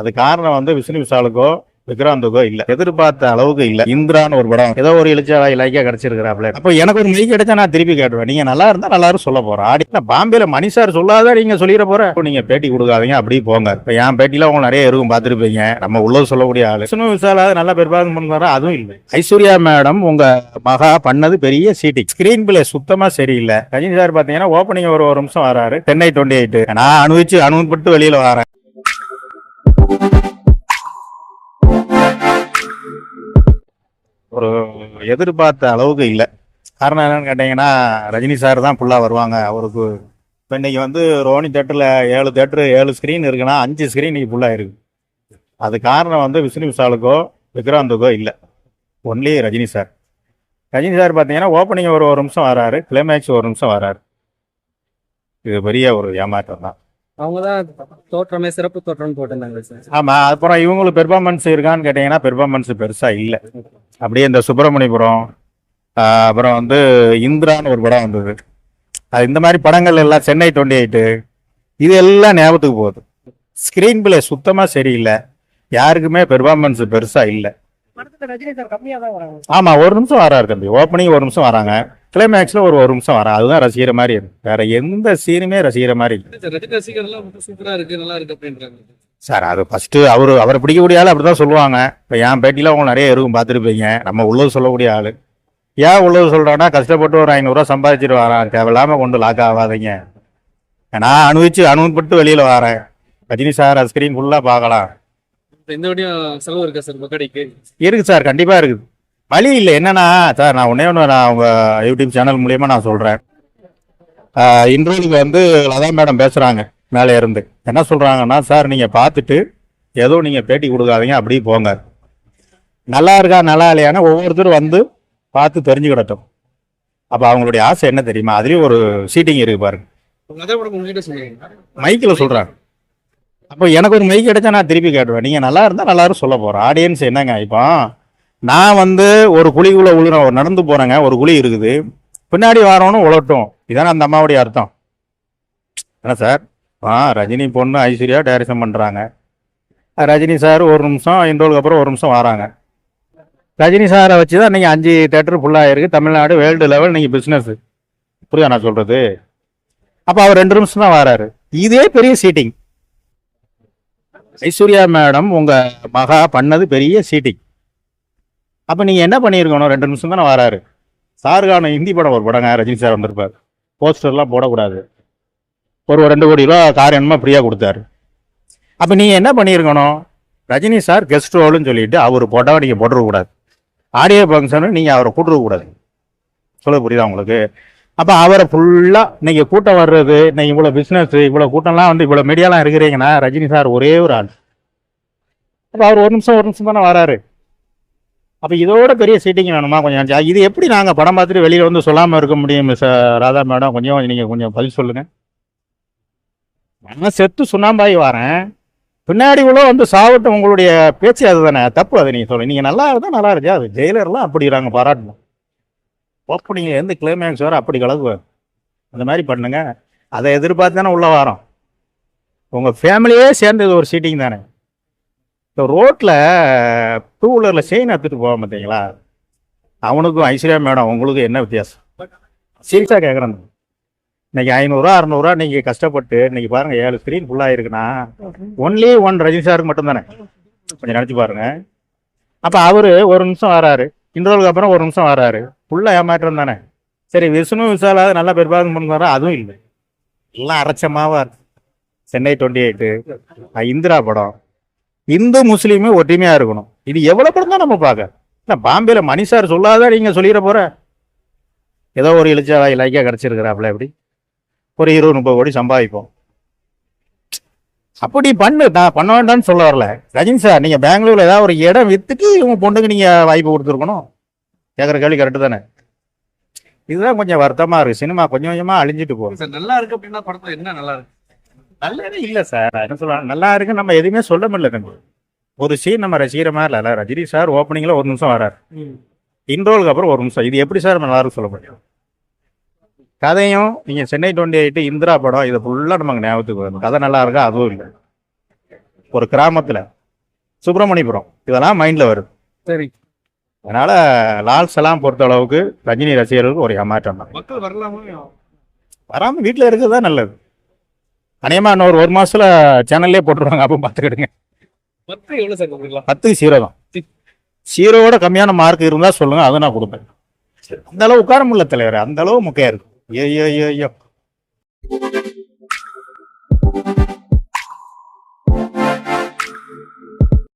அது காரணம் வந்து விஷ்ணு விஷாலுக்கோ விக்ராந்துக்கோ இல்ல. எதிர்பார்த்த அளவுக்கு இல்ல. இந்திரான்னு ஒரு படம். ஏதோ ஒரு இழிச்சா இலக்கியா கிடைச்சிருக்கிறாப்ல அப்ப எனக்கு ஒரு மைக் கிடைச்சா நான் திருப்பி கேட்டுவேன் நீங்க நல்லா இருந்தா நல்லா சொல்ல போறேன். ஆடி பாம்பேல மணி சார் சொல்லாத நீங்க சொல்லிட போற. இப்போ நீங்க பேட்டி கொடுக்காதீங்க அப்படி போங்க. இப்போ என் பேட்டில உங்க நிறைய இருக்கும் பார்த்துருப்பீங்க. நம்ம உள்ளது சொல்லக்கூடிய ஆளு. விஷ்ணு விஷாலாவது நல்லா பெரும்பாலும் பண்ணுறாரா அதுவும் இல்லை. ஐஸ்வர்யா மேடம் உங்க மகா பண்ணது பெரிய சீட்டிங். ஸ்கிரீன் பிளே சுத்தமா சரியில்லை. ரஜினி சார் பாத்தீங்கன்னா ஓப்பனிங் ஒரு ஒரு நிமிஷம் வராரு. சென்னை டுவெண்ட்டி எயிட் நான் அனுபவிச்சு அனுபவப்பட்டு வெளியில வரேன். ஒரு எதிர்பார்த்த அளவுக்கு இல்லை. காரணம் என்னன்னு கேட்டீங்கன்னா ரஜினி சார் தான் ஃபுல்லாக வருவாங்க. அவருக்கு இப்போ இன்னைக்கு வந்து ரோனி தேட்டரில் ஏழு தேட்டரு ஏழு ஸ்க்ரீன் இருக்குன்னா அஞ்சு ஸ்க்ரீன் இன்னைக்கு ஃபுல்லாக இருக்கு. அது காரணம் வந்து விஷ்ணு விஷாலுக்கோ விக்ராந்துக்கோ இல்லை. Only Rajini sir Rajini sir பார்த்தீங்கன்னா ஓப்பனிங் ஒரு ஒரு நிமிஷம் வராரு கிளைமேக்ஸ் ஒரு நிமிஷம் வராரு. இது பெரிய ஒரு ஏமாற்றம் தான். அவங்க தான் தோற்றமே சிறப்பு தோற்றம்னு போட்டிருந்தாங்க சார். ஆமாம் அப்புறம் இவங்களுக்கு பெர்ஃபார்மன்ஸ் இருக்கான்னு கேட்டிங்கன்னா பெர்ஃபார்மன்ஸ் பெருசாக இல்லை. அப்படியே இந்த சுப்பிரமணியபுரம் அப்புறம் வந்து இந்திரான்னு ஒரு படம் வந்தது. அது இந்த மாதிரி படங்கள் எல்லாம் சென்னை டுவெண்ட்டி எயிட்டு இது எல்லாம் ஞாபகத்துக்கு போகுது. ஸ்க்ரீன் பிளே சுத்தமாக சரியில்லை. யாருக்குமே பெர்ஃபார்மன்ஸ் பெருசாக இல்லை. ஆமாம் ஒரு நிமிஷம் வராரு தம்பி. ஓப்பனிங் ஒரு நிமிஷம் வராங்க. கிளைமேக்ஸில் ஒரு ஒரு நிமிஷம் வரான். அதுதான் ரசிக்கிற மாதிரி இருக்கு. வேற எந்த சீனுமே ரசிக்கிற மாதிரி இல்லை. ரஜினி ரசிகர் எல்லாம் சூப்பரா இருக்கு நல்லா இருக்கு அப்படின்றாங்க. சார் அது ஃபர்ஸ்ட் அவர் அவரை பிடிக்கக்கூடிய ஆள் அப்படிதான் சொல்லுவாங்க. இப்போ என் பேட்டியில் அவங்க நிறைய இருக்கும் பார்த்துருப்பீங்க. நம்ம உள்ளது சொல்லக்கூடிய ஆள். ஏன் உள்ளது சொல்கிறேன்னா கஷ்டப்பட்டு ஒரு ஐநூறுரூவா சம்பாதிச்சிட்டு வரேன் தேவையில்லாமல் கொண்டு லாக் ஆகாதீங்க. நான் அனுபவிச்சு அனுபவப்பட்டு வெளியில் வரேன். ரஜினி சார் ஸ்க்ரீன் ஃபுல்லாக பார்க்கலாம். இந்த வழியும் செலவு இருக்கா சார் மக்கடிக்கு இருக்குது சார் கண்டிப்பாக இருக்குது வழி இல்லை. என்னன்னா சார் நான் ஒன்றே ஒன்று நான் உங்க யூடியூப் சேனல் மூலியமாக நான் சொல்கிறேன் இன்டர்வியூக்கு வந்து லதா மேடம் பேசுகிறாங்க மேலே இருந்து. என்ன சொல்கிறாங்கன்னா சார் நீங்கள் பார்த்துட்டு ஏதோ நீங்கள் பேட்டி கொடுக்காதீங்க அப்படியே போங்க. நல்லா இருக்கா நல்லா இல்லையான்னு ஒவ்வொருத்தரும் வந்து பார்த்து தெரிஞ்சுக்கிடட்டும். அப்போ அவங்களுடைய ஆசை என்ன தெரியுமா? அதுலேயும் ஒரு சீட்டிங் இருக்கு பாருங்க. மைக்கில் சொல்கிறாங்க அப்போ எனக்கு ஒரு மைக் கிடைச்சா நான் திருப்பி கேட்டுருவேன். நீங்கள் நல்லா இருந்தால் நல்லா இருக்கும் சொல்ல போகிறேன் ஆடியன்ஸ் என்னங்க இப்போ? நான் வந்து ஒரு குழிக்குள்ளே உழுறேன் ஒரு நடந்து போகிறேங்க ஒரு குழி இருக்குது. பின்னாடி வரவனும் உழட்டும். இதானே அந்த அம்மாவுடைய அர்த்தம். என்ன சார்? ஆ ரஜினி பொண்ணு ஐஸ்வர்யா டைரக்ஷன் பண்ணுறாங்க ரஜினி சார் ஒரு நிமிஷம் இன்றோலுக்கு அப்புறம் ஒரு நிமிஷம் வராங்க. ரஜினி சாரை வச்சு தான் நீங்கள் அஞ்சு தேட்டர் ஃபுல்லாக இருக்குது தமிழ்நாடு வேர்ல்டு லெவல் நீங்கள் பிஸ்னஸ் புரியுதா நான் சொல்கிறது அப்போ அவர் ரெண்டு நிமிஷம் தான் வராரு. இதே பெரிய சீட்டிங் ஐஸ்வர்யா மேடம் உங்கள் மகா பண்ணது பெரிய சீட்டிங் அப்போ நீங்கள் என்ன பண்ணியிருக்கணும்? ரெண்டு நிமிஷம் தானே வராரு. சாருக்கான ஹிந்தி படம் ஒரு படங்க ரஜினி சார் வந்திருப்பார். போஸ்டர்லாம் போடக்கூடாது. ஒரு ரெண்டு கோடி ரூபா என்னமோ ஃப்ரீயாக கொடுத்தாரு. அப்போ நீங்கள் என்ன பண்ணியிருக்கணும்? ரஜினி சார் கெஸ்ட் ரோல்னு சொல்லிட்டு அவர் போட்டால் நீங்கள் போட்டுருக்கூடாது ஆடியோ ஃபங்க்ஷனு நீங்கள் அவரை கூட்டுறக்கூடாது சொல்ல புரியுதா உங்களுக்கு? அப்போ அவரை ஃபுல்லாக நீங்கள் கூட்டம் வர்றது நீங்கள் இவ்வளோ பிஸ்னஸ் இவ்வளோ கூட்டம்லாம் வந்து இவ்வளோ மீடியாலாம் இருக்கிறீங்கன்னா ரஜினி சார் ஒரே ஒரு ஆள். அப்போ அவர் ஒரு நிமிஷம் ஒரு நிமிஷம் தானே வராரு. அப்போ இதோட பெரிய சீட்டிங் வேணுமா கொஞ்சம் இது எப்படி நாங்கள் படம் பார்த்துட்டு வெளியில் வந்து சொல்லாமல் இருக்க முடியும் மிஸ் ராதா மேடம்? கொஞ்சம் நீங்கள் கொஞ்சம் பதில் சொல்லுங்கள் நான் செத்து சுண்ணாம்பாய் வரேன். பின்னாடி உள்ள வந்து சாவட்டும் உங்களுடைய பேச்சு அதுதானே? தப்பு அது நீங்கள் சொல்லுங்கள் நீங்கள் நல்லா இருந்தால் நல்லா இருந்துச்சு அது ஜெயிலர்லாம் அப்படி நாங்கள் பாராட்டணும் நீங்கள் எந்த கிளைமேக்ஸ் வர அப்படி கலக்குவேன் அந்த மாதிரி பண்ணுங்கள் அதை எதிர்பார்த்து தானே உள்ளே வரோம். உங்கள் ஃபேமிலியே சேர்ந்தது ஒரு சீட்டிங் தானே. இப்போ ரோட்டில் டூ வீலரில் செயின் எடுத்துகிட்டு போக பார்த்தீங்களா அவனுக்கும் ஐஸ்வர்யா மேடம் உங்களுக்கும் என்ன வித்தியாசம்? சீரியஸாக கேட்குறேன் இன்னைக்கு ஐநூறுரூவா அறநூறுவா நீங்கள் கஷ்டப்பட்டு இன்னைக்கு பாருங்கள் ஏழு ஸ்க்ரீன் ஃபுல்லாக இருக்குன்னா ஒன்லி ஒன் ரஜினி சாருக்கு மட்டும்தானே? கொஞ்சம் நினச்சி பாருங்க. அப்போ அவர் ஒரு நிமிஷம் வராரு. இன்டர்வலுக்கு அப்புறம் ஒரு நிமிஷம் வராரு. ஃபுல்லாக ஏமாற்றம் தானே? சரி விஷ்ணு விசாலாவது நல்லா பெரும்பாலும் பண்ணுறாரு அதுவும் இல்லை. எல்லாம் அரைச்சமாவா இருக்கு. சென்னை டுவெண்ட்டி எயிட்டு இந்திரா படம். இந்து முஸ்லீமு ஒற்றுமையா இருக்கணும். இது எவ்வளவு படம் தான் நம்ம பார்க்க. இல்லை பாம்பேல மணி சார் சொல்லாத நீங்க சொல்லிட போற? ஏதோ ஒரு இழிச்சா இலாக்கியா கிடைச்சிருக்கிறாப்ல எப்படி? ஒரு இருபது முப்பது கோடி சம்பாதிப்போம். அப்படி பண்ணு நான் பண்ண வேண்டாம்னு சொல்ல வரல. ரஜினி சார் நீங்க பெங்களூர்ல ஏதாவது ஒரு இடம் வித்துட்டு உங்க பொண்ணுக்கு நீங்க வாய்ப்பு கொடுத்துருக்கணும். கேட்குற கேள்வி கரெக்டு தானே? இதுதான் கொஞ்சம் வருத்தமா இருக்கு. சினிமா கொஞ்சம் கொஞ்சமா அழிஞ்சிட்டு போகுது. நல்லா இருக்கு அப்படின்னா படத்துல என்ன நல்லா இருக்கு? நல்லதே இல்ல சார். என்ன சொல்றேன் நல்லா இருக்கு. நம்ம எதுவுமே சொல்ல முடியல தம்பி. ஒரு சீன் நம்ம ரசிக்கிற மாதிரி இல்ல ரஜினி சார் ஓப்பனிங்ல ஒரு நிமிஷம் வராரு இன்ட்ரோலுக்கு அப்புறம் ஒரு நிமிஷம். இது எப்படி சார் நம்ம நல்லா இருக்கு சொல்ல முடியும்? கதையும் நீங்க சென்னை டுவெண்ட்டி எயிட் இந்திரா படம் இது ஃபுல்லா நமக்கு ஞாபகத்துக்கு வரும். கதை நல்லா இருக்கா? அதுவும் இல்லை. ஒரு கிராமத்துல சுப்பிரமணியபுரம் இதெல்லாம் மைண்ட்ல வருது. சரி. அதனால லால் சலாம் பொறுத்த அளவுக்கு ரஜினி ரசிகர்களுக்கு ஒரு ஏமாற்றம் தான். மக்கள் வரலாமா? வராம வீட்டில் இருக்கிறது தான் நல்லது. அநேகமா இன்னொரு ஒரு மாசத்துல சேனல்லே போட்டுருவாங்க. அப்போ பார்த்துக்கிடுங்க பத்து சார் கொடுக்கலாம் பத்துக்கு ஜீரோ தான். ஜீரோவோட கம்மியான மார்க் இருந்தா சொல்லுங்க அதை நான் கொடுப்பேன். அந்த அளவு உட்கார முடியல தலைவர் அந்த அளவு முக்கையா இருக்கு. ஐயோ ஐயோ ஐயோ